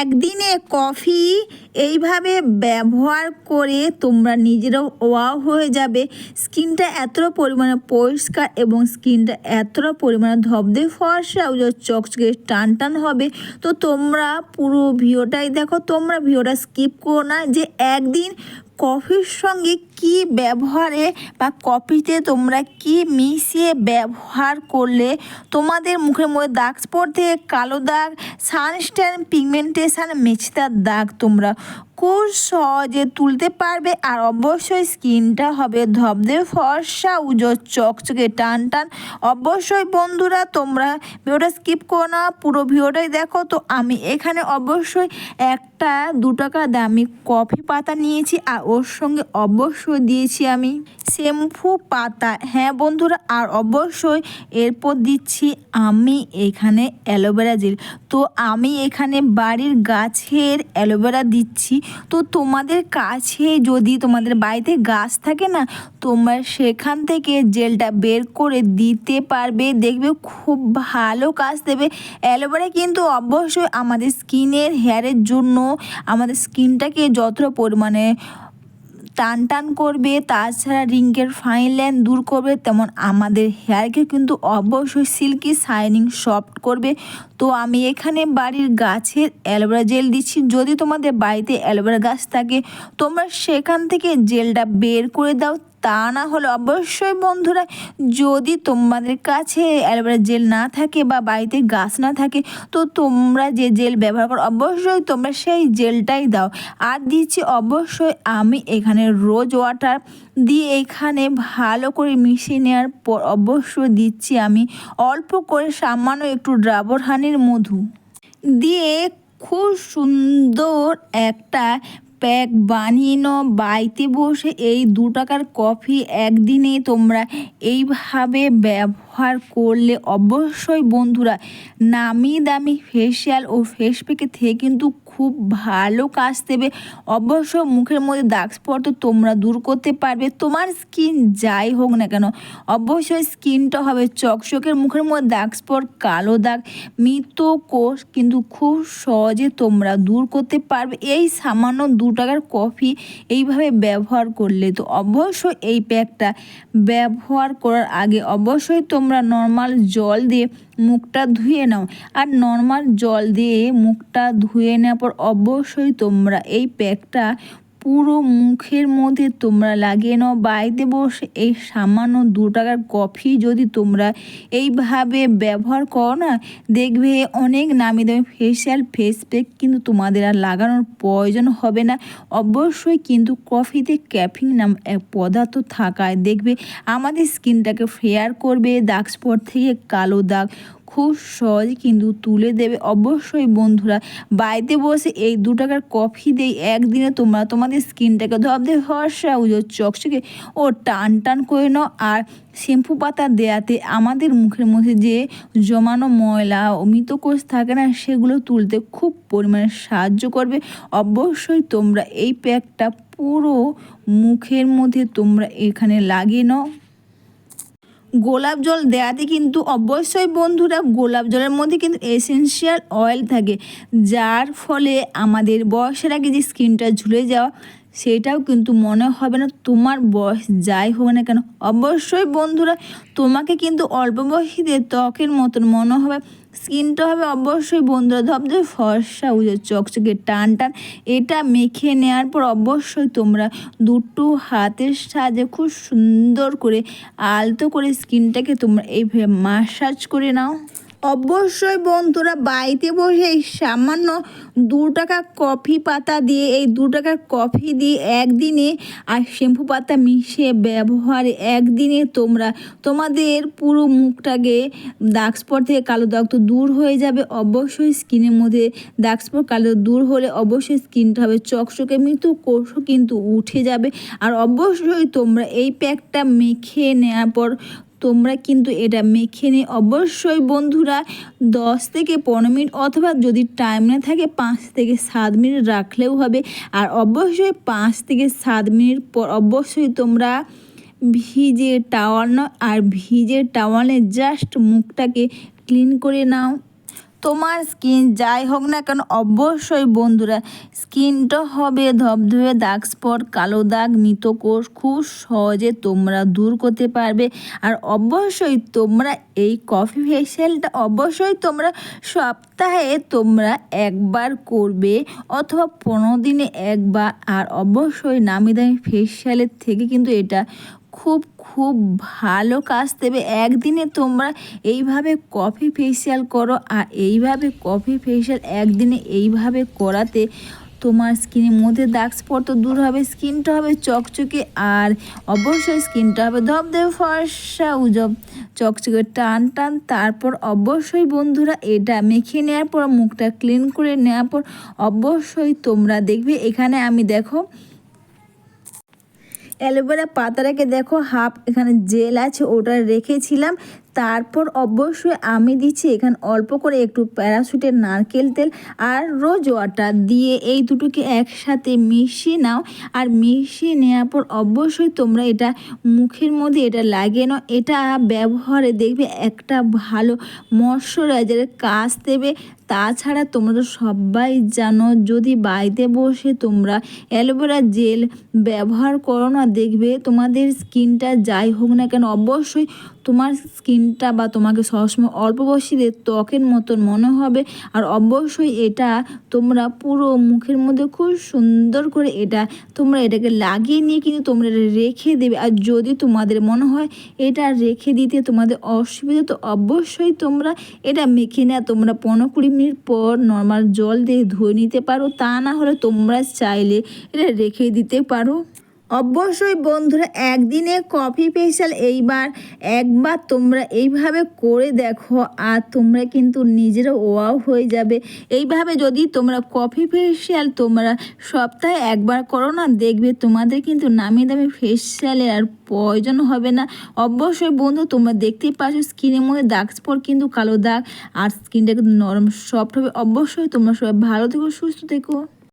একদিনে কফি এইভাবে ব্যবহার করে তোমরা নিজেরাও ওয়াও হয়ে যাবে। স্কিনটা এত পরিমাণে পরিষ্কার এবং স্কিনটা এত পরিমাণে ধবধে ফর্সা চকচকে টান টান হবে। তো তোমরা পুরো ভিডিওটাই দেখো, তোমরা ভিডিওটা স্কিপ করো না যে একদিন কফির সঙ্গে কি ব্যবহারে বা কফিতে তোমরা কি মিশিয়ে ব্যবহার করলে তোমাদের মুখের মধ্যে দাগ থেকে কালো দাগ সানস্ট্যান্ড পিগমেন্টেশন মেচতার দাগ তোমরা খুব সহজে তুলতে পারবে আর অবশ্যই স্কিনটা হবে ধবধে, ফর্সা উজো চকচকে, টান টান। অবশ্যই বন্ধুরা, তোমরা ভিডিওটা স্কিপ করো না, পুরো ভিডিওটাই দেখো। তো আমি এখানে অবশ্যই একটা দু টাকা দামি কফি পাতা নিয়েছি আর ওর সঙ্গে অবশ্যই দিয়েছি আমি শ্যাম্পু পাতা। হ্যাঁ বন্ধুরা, আর অবশ্যই এরপর দিচ্ছি আমি এখানে অ্যালোভেরা জেল। তো আমি এখানে বাড়ির গাছের অ্যালোভেরা দিচ্ছি। তো তোমাদের কাছে যদি তোমাদের বাড়িতে গাছ থাকে না, তোমরা সেখান থেকে জেলটা বের করে দিতে পারবে। দেখবে খুব ভালো কাজ দেবে। অ্যালোভেরা কিন্তু অবশ্যই আমাদের স্কিনের হেয়ারের জন্য, আমাদের স্কিনটাকে যতটা পরিমাণে টান টান করবে, তাছাড়া রিঙ্কের ফাইন লাইন দূর করবে, তেমন আমাদের হেয়ারকে কিন্তু অবশ্যই সিল্কি শাইনিং সফট করবে। তো আমি এখানে বাড়ির গাছের অ্যালোভেরা জেল দিচ্ছি। যদি তোমাদের বাড়িতে অ্যালোভেরা গাছ থাকে, তোমরা সেখান থেকে জেলটা বের করে দাও। তা না হলে অবশ্যই বন্ধুরা, যদি তোমাদের কাছে অ্যালোভেরা জেল না থাকে বা বাড়িতে গাছ না থাকে, তো তোমরা যে জেল ব্যবহার করো, অবশ্যই তোমরা সেই জেলটাই দাও। আর দিচ্ছি অবশ্যই আমি এখানে রোজ ওয়াটার দিয়ে এখানে ভালো করে মিশিয়ে নেওয়ার পর অবশ্যই দিচ্ছি আমি। অল্প করে সামান্য একটু ড্রাবর হানির মধু। দিয়ে খুব সুন্দর একটা প্যাক বানিয়ে নাও। বাড়িতে বসে এই দু টাকার কফি একদিনে তোমরা এইভাবে ব্যবহার করলে অবশ্যই বন্ধুরা, নামি দামি ফেসিয়াল ও ফেস প্যাকে থেকে কিন্তু খুব ভালো কাজ দেবে। অবশ্য মুখের মধ্যে দাগ স্পট তো তোমরা দূর করতে পারবে। তোমার স্কিন যাই হোক না কেন, অবশ্যই স্কিনটা হবে চকচকের মুখের মধ্যে দাগ স্পট কালো দাগ, মৃত কোষ কিন্তু খুব সহজে তোমরা দূর করতে পারবে। এই সামান্য দু টাকার কফি এইভাবে ব্যবহার করলে তো অবশ্যই এই প্যাকটা ব্যবহার করার আগে অবশ্যই তোমরা নর্মাল জল দিয়ে মুখটা ধুয়ে নাও। আর নর্মাল জল দিয়ে মুখটা ধুয়ে নেওয়ার পর অবশ্যই তোমরা এই প্যাকটা পুরো মুখের মধ্যে তোমরা লাগিয়ে নাও। বাড়িতে বসে এই সামান্য দু টাকার কফি যদি তোমরা এইভাবে ব্যবহার করো না, দেখবে অনেক নামি দামি ফেসিয়াল ফেস প্যাক কিন্তু তোমাদের আর লাগানোর প্রয়োজন হবে না। অবশ্যই কিন্তু কফিতে ক্যাফিন নাম এক পদার্থ থাকায় দেখবে আমাদের স্কিনটাকে ফেয়ার করবে দাগ স্পট থেকে কালো দাগ খুব সহজ কিন্তু তুলে দেবে। অবশ্যই বন্ধুরা, বাড়িতে বসে এই দু টাকার কফি দেই, একদিনে তোমরা তোমাদের স্কিনটাকে ধবধে ফর্সা উজো চকচকে ও টান টান করে নাও। আর শ্যাম্পু পাতা দেয়াতে আমাদের মুখের মধ্যে যে জমানো ময়লা, অমিত কোষ থাকে না, সেগুলো তুলতে খুব পরিমাণে সাহায্য করবে। অবশ্যই তোমরা এই প্যাকটা পুরো মুখের মধ্যে তোমরা এখানে লাগিয়ে নাও। গোলাপ জল দেওয়াতে কিন্তু অবশ্যই বন্ধুরা গোলাপ জলের মধ্যে কিন্তু এসেন্সিয়াল অয়েল থাকে। যার ফলে আমাদের বয়সের আগে যে স্কিনটা ঝুলে যাওয়া সেটাও কিন্তু মনে হবে না। তোমার বয়স যাই হোক না কেন, অবশ্যই বন্ধুরা তোমাকে কিন্তু অল্প বয়সীদের ত্বকের মতন মনে হবে। স্কিনটা হবে অবশ্যই বন্ধুরা ধবধবে ফর্সা উজো চকচকে টান টান, এটা মেখে নেওয়ার পর অবশ্যই তোমরা দুটো হাতের সাহায্যে খুব সুন্দর করে আলতো করে স্কিনটাকে তোমরা এইভাবে মাসাজ করে নাও। অবশ্যই বন্ধুরা বাড়িতে বসে এই সামান্য দু টাকা কফি পাতা দিয়ে, এই দু টাকার কফি দিয়ে একদিনে আর শ্যাম্পু পাতা মিশিয়ে ব্যবহারে একদিনে তোমরা। তোমাদের পুরো মুখটাকে দাগ স্পট থেকে কালো দাগ তো দূর হয়ে যাবে। অবশ্যই স্কিনের মধ্যে দাগ স্পট কালো দূর হলে অবশ্যই স্কিনটা হবে চকচকে মৃত্যু কোষও কিন্তু উঠে যাবে। আর অবশ্যই তোমরা এই প্যাকটা মেখে নেওয়ার পর তোমরা কিন্তু এটা মেখে নিয়ে অবশ্যই বন্ধুরা দশ থেকে পনেরো মিনিট অথবা যদি টাইম না থাকে পাঁচ থেকে সাত মিনিট রাখলেও হবে। আর অবশ্যই পাঁচ থেকে সাত মিনিট পর অবশ্যই তোমরা ভিজে টাওয়াল নাও আর ভিজে টাওয়ালে জাস্ট মুখটাকে ক্লিন করে নাও। তোমার স্কিন যাই হোক না কেন, অবশ্যই বন্ধুরা, স্কিনটা হবে ধবধবে দাগ স্পট, কালো দাগ, মৃতকোষ, খুব সহজে তোমরা দূর করতে পারবে। আর অবশ্যই তোমরা এই কফি ফেসিয়ালটা অবশ্যই তোমরা সপ্তাহে তোমরা একবার করবে অথবা পনেরো দিনে একবার। আর অবশ্যই নামি দামি ফেসিয়ালের থেকে কিন্তু এটা খুব খুব ভালো কাজ দেবে। একদিনে তোমরা এইভাবে কফি ফেসিয়াল করো আর এইভাবে কফি ফেসিয়াল একদিনে এইভাবে করাতে তোমার স্কিনের মধ্যে দাগ স্পট দূর হবে স্কিনটা হবে চকচকে আর অবশ্যই স্কিনটা হবে ধপ ধবধবে ফর্সা উজব, চকচকে টান টান। তারপর অবশ্যই বন্ধুরা এটা মেখে নেওয়ার পর, মুখটা ক্লিন করে নেওয়ার পর অবশ্যই তোমরা দেখবে। এখানে আমি দেখো অ্যালোভেরা পাতাটাকে দেখো, হাফ এখানে জেল আছে, ওটা রেখেছিলাম। তারপর অবশ্যই আমি দিচ্ছি এখানে অল্প করে একটু প্যারাশুটের নারকেল তেল আর রোজ ওয়াটার দিয়ে এই দুটোকে একসাথে মিশিয়ে নাও। আর মিশিয়ে নেওয়ার পর অবশ্যই তোমরা এটা মুখের মধ্যে এটা লাগিয়ে নাও। এটা ব্যবহারে দেখবে একটা ভালো ময়শ্চারাইজারের কাজ দেবে। তাছাড়া তোমরা সবাই জানো, যদি বাড়িতে বসে তোমরা অ্যালোভেরা জেল ব্যবহার করো না, দেখবে তোমাদের স্কিনটা যাই হোক না কেন, অবশ্যই তোমার স্কিনটা বা তোমাকে সবসময় অল্প বয়সীদের ত্বকের মতন মনে হবে। আর অবশ্যই এটা তোমরা পুরো মুখের মধ্যে খুব সুন্দর করে এটা তোমরা এটাকে লাগিয়ে নিয়ে কিন্তু তোমরা এটা রেখে দেবে। আর যদি তোমাদের মনে হয় এটা রেখে দিতে তোমাদের অসুবিধা, তো অবশ্যই তোমরা এটা মেখে নেওয়া তোমরা পনেরো কুড়ি মিনিট পর নর্মাল জল দিয়ে ধুয়ে নিতে পারো। তা না হলে তোমরা চাইলে এটা রেখে দিতে পারো। অবশ্যই বন্ধুরা, একদিনে কফি ফেশিয়াল এইবার, একবার তোমরা এইভাবে করে দেখো আর তোমরা কিন্তু নিজেরা ওয়াও হয়ে যাবে। এইভাবে যদি তোমরা কফি ফেশিয়াল তোমরা সপ্তাহে একবার করো না, দেখবে তোমাদের কিন্তু নামি দামি ফেশিয়ালের আর প্রয়োজন হবে না। অবশ্যই বন্ধু, তোমরা দেখতেই পাচ্ছ স্কিনের মধ্যে দাগ স্পট কিন্তু কালো দাগ আর স্কিনটা কিন্তু নরম সফট হবে। অবশ্যই তোমরা সবাই ভালো থেকো, সুস্থ থেকো।